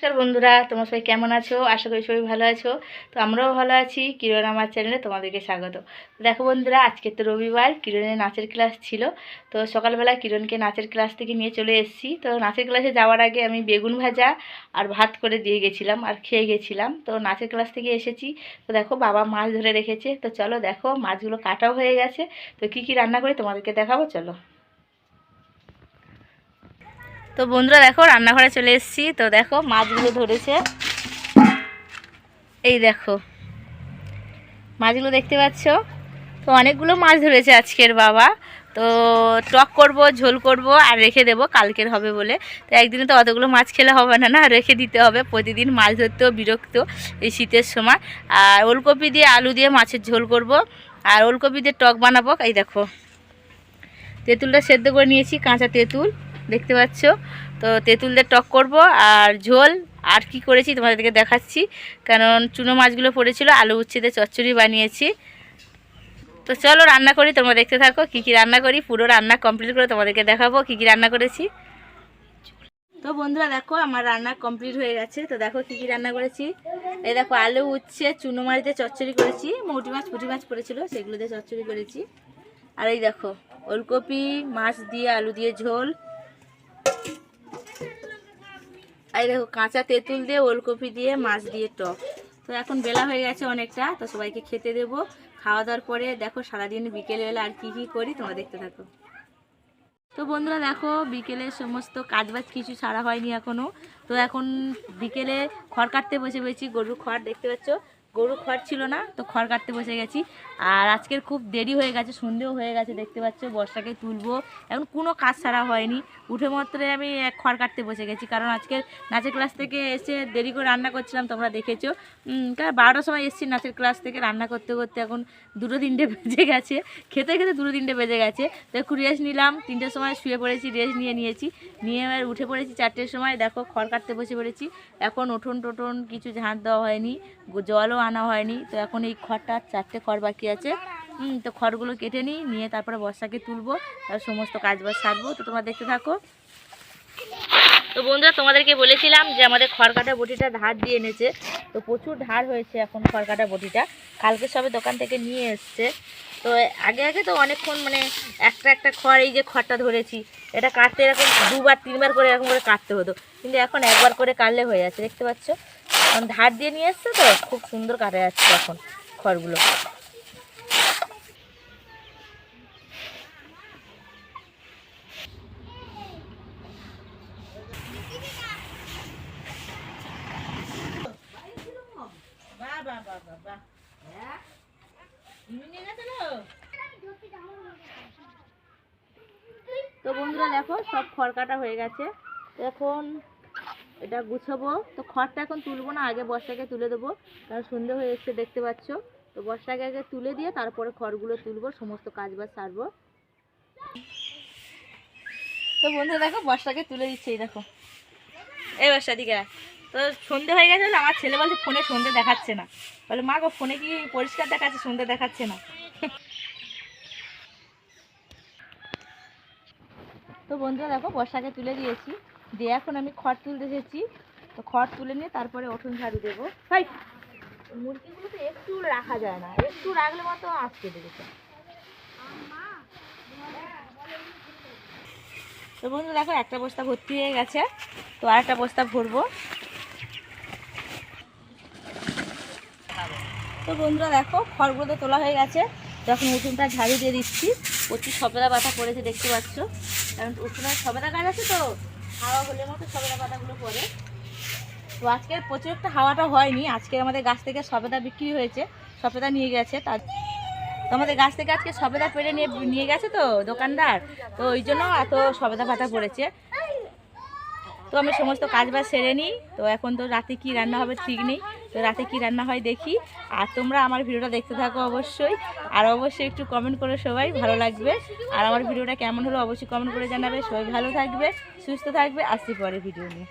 নমস্কার বন্ধুরা, তোমরা সবাই কেমন আছো? আশা করি সবাই ভালো আছো। তো আমরাও ভালো আছি। কিরণ আমার চ্যানেলে তোমাদেরকে স্বাগত। দেখো বন্ধুরা, আজকে তো রবিবার, কিরণের নাচের ক্লাস ছিল। তো সকালবেলা কিরণকে নাচের ক্লাস থেকে নিয়ে চলে এসেছি। তো নাচের ক্লাসে যাওয়ার আগে আমি বেগুন ভাজা আর ভাত করে দিয়ে গেছিলাম আর খেয়ে গেছিলাম। তো নাচের ক্লাস থেকে এসেছি। তো দেখো বাবা মাছ ধরে রেখেছে। তো চলো দেখো মাছগুলো কাটাও হয়ে গেছে। তো কি কি রান্না করি তোমাদেরকে দেখাবো? চলো। তো বন্ধুরা দেখো, রান্নাঘরে চলে এসেছি। তো দেখো, মাছগুলো ধরেছে। এই দেখো, মাছগুলো দেখতে পাচ্ছ? তো অনেকগুলো মাছ ধরেছে আজকের বাবা। তো টক করব, ঝোল করব আর রেখে দেব, কালকের হবে বলে। তো একদিনে তো অতগুলো মাছ খেলে হবে না না? রেখে দিতে হবে। প্রতিদিন মাছ ধরতেও বিরক্ত এই শীতের সময়। আর ওলকপি দিয়ে আলু দিয়ে মাছের ঝোল করব। আর ওলকপি দিয়ে টক বানাবো। এই দেখো, তেঁতুলটা সেদ্ধ করে নিয়েছি, কাঁচা তেঁতুল। দেখতে পাচ্ছ? তো তেঁতুল দিয়ে টক করব আর ঝোল। আর কি করেছি তোমাদেরকে দেখাচ্ছি। কারণ চুনো মাছগুলো পড়েছিল, আলু উচ্ছেদে চচ্চড়ি বানিয়েছি। তো চলো রান্না করি, তোমরা দেখতে থাকো কি কি রান্না করি, পুরো রান্না কমপ্লিট করে তোমাদেরকে দেখাবো কি কি রান্না করেছি। তো বন্ধুরা দেখো, আমার রান্না কমপ্লিট হয়ে গেছে। তো দেখো কি কি রান্না করেছি। এই দেখো, আলু উচ্ছে, চুনো মাছ দিয়ে চচ্চড়ি করেছি। মৌটি মাছ, পুঁটি মাছ পড়েছিল, সেগুলো দিয়ে চচ্চড়ি করেছি। আর এই দেখো, ওলকপি, মাছ দিয়ে আলু দিয়ে ঝোল আর দেখো কাঁচা তেঁতুল দিয়ে, ওলকপি দিয়ে, মাছ দিয়ে টক। তো এখন বেলা হয়ে গেছে অনেকটা, তো সবাইকে খেতে দেব। খাওয়া দাওয়ার পরে দেখো সারাদিন বিকেলবেলা আর কি কি করি, তোমরা দেখতে থাকো। তো বন্ধুরা দেখো, বিকেলে সমস্ত কাজবাজ কিছু ছাড়া হয়নি এখনও তো এখন বিকেলে খড় কাটতে বসে পেয়েছি গরুর খড় দেখতে পাচ্ছ। গরু খড় ছিল না, তো খড় কাটতে বসে গেছি। আর আজকের খুব দেরি হয়ে গেছে, সন্ধেও হয়ে গেছে, দেখতে পাচ্ছ বর্ষাকে তুলবো। এখন কোনো কাজ ছাড়া হয়নি। উঠে মাত্রে আমি খড় কাটতে বসে গেছি, কারণ আজকের নাচের ক্লাস থেকে এসে দেরি করে রান্না করছিলাম, তোমরা দেখেছ। কারণ বারোটার সময় এসেছি নাচের ক্লাস থেকে রান্না করতে করতে, এখন দুটো তিনটে বেজে গেছে। খেতে খেতে দুটো তিনটে বেজে গেছে। তো একটু রেস্ট নিলাম, তিনটের সময় শুয়ে পড়েছি রেস্ট নিয়ে নিয়েছি। নিয়ে এবার উঠে পড়েছি চারটের সময়, দেখো খড় কাটতে বসে পড়েছি। এখন উঠোন টোটন কিছু ঝাঁট দেওয়া হয়নি, গো- জলও আনা হয়নি। তো এখন এই খড়টা চারটে খড় বাকি আছে। তো খড়গুলো কেটে নিই, নিয়ে তারপরে বর্ষাকে তুলবো আর সমস্ত কাজ বাজ সারবো। তো তোমরা দেখতে থাকো। তো বন্ধুরা, তোমাদেরকে বলেছিলাম যে আমাদের খড়কাটা বটিটা ধার দিয়ে এনেছে। তো প্রচুর ধার হয়েছে এখন খড়কাটা বটিটা। কালকে সবে দোকান থেকে নিয়ে এসছে। তো আগে আগে তো অনেকক্ষণ মানে একটা একটা খড়, এই যে খড়টা ধরেছি, এটা কাটতে এরকম দুবার, তিনবার করে এরকম করে কাটতে হতো। কিন্তু এখন একবার করে কাটলে হয়ে যাচ্ছে, দেখতে পাচ্ছ? কারণ ধার দিয়ে নিয়ে এসছে তো, খুব সুন্দর কাটা যাচ্ছে এখন খড়গুলো। বাহ বাহ বাহ বাহ বাহ হ্যাঁ নিয়ে গেছে তো বন্ধুরা দেখো, সব খড় কাটা হয়ে গেছে। এখন এটা গুছাবো। তো খড়টা এখন তুলবো না, আগে বর্ষাকে তুলে দেবো। কারণ সন্ধে হয়ে এসছে, দেখতে পাচ্ছ। তো বর্ষাকে আগে তুলে দিয়ে তারপরে খড়গুলো তুলবো, সমস্ত কাজ বাজ সারবো। তো বন্ধুরা দেখো, বর্ষাকে তুলে দিচ্ছে, এই দেখো। এই বর্ষা দিকে তো সন্ধে হয়ে গেছে আমার ছেলে বলছে, ফোনে সন্ধে দেখাচ্ছে না। বলে, মা গো, ফোনে কি পরিষ্কার দেখাচ্ছে? সন্ধে দেখাচ্ছে না। তো বন্ধুরা দেখো, বর্ষাকে তুলে দিয়েছি। দিয়ে এখন আমি খড় তুলতে এসেছি। তো খড় তুলে নিয়ে তারপরে উঠোন ঝাড়ু দেবো। ভাই, মুরগিগুলো তো একটু রাখা যায় না। একটু রাখলে মতো আটকে দেবে তো বন্ধু দেখো, একটা বস্তা ভর্তি হয়ে গেছে। তো আর একটা বস্তা ভরবো। তো বন্ধুরা দেখো খড়গুলো তোলা হয়ে গেছে। তখন উঠোনটা ঝাড়ু দিয়ে দিচ্ছি। প্রচুর সবেদা পাতা পড়েছে, দেখতে পাচ্ছ? কারণ উঠোনে সবেদা গাছ আছে তো, হাওয়া হলে মতো সবেদা পাতাগুলো পড়ে। তো আজকে প্রচুর একটা হাওয়াটা হয়নি। আজকে আমাদের গাছ থেকে সবেদা বিক্রি হয়েছে, সবেদা নিয়ে গেছে। তার আমাদের গাছ থেকে আজকে সবেদা পেরে নিয়ে নিয়ে গেছে তো দোকানদার। তো ওই জন্য এত সবেদা পাতা পড়েছে। তো আমি সমস্ত কাজ বাজ সেরে নিই। তো এখন তো রাতে কি রান্না হবে ঠিক নেই। তো রাতে কি রান্না হয় দেখি। আর তোমরা আমার ভিডিওটা দেখতে থাকো অবশ্যই। আর অবশ্যই একটু কমেন্ট করে সবাই, ভালো লাগবে। আর আমার ভিডিওটা কেমন হলো অবশ্যই কমেন্ট করে জানাবে। সবাই ভালো থাকবে, সুস্থ থাকবে। আসছি পরে ভিডিও নিয়ে।